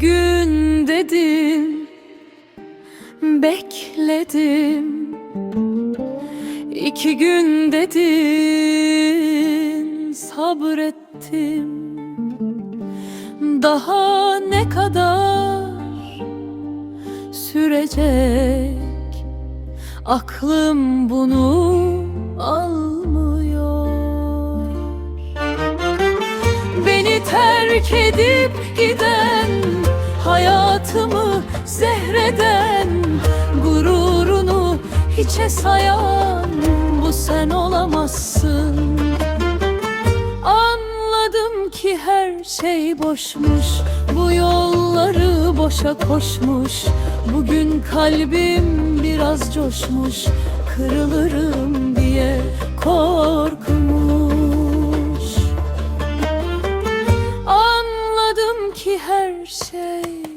gün dedim Bekledim. İki gün dedin Sabrettim. Daha ne kadar Sürecek? Aklım bunu almıyor. Beni terk edip giden Hayatımı zehreden Gururunu hiçe sayan Bu sen olamazsın. Anladım ki her şey boşmuş Bu yolları boşa koşmuş. Bugün kalbim biraz coşmuş Kırılırım diye her şey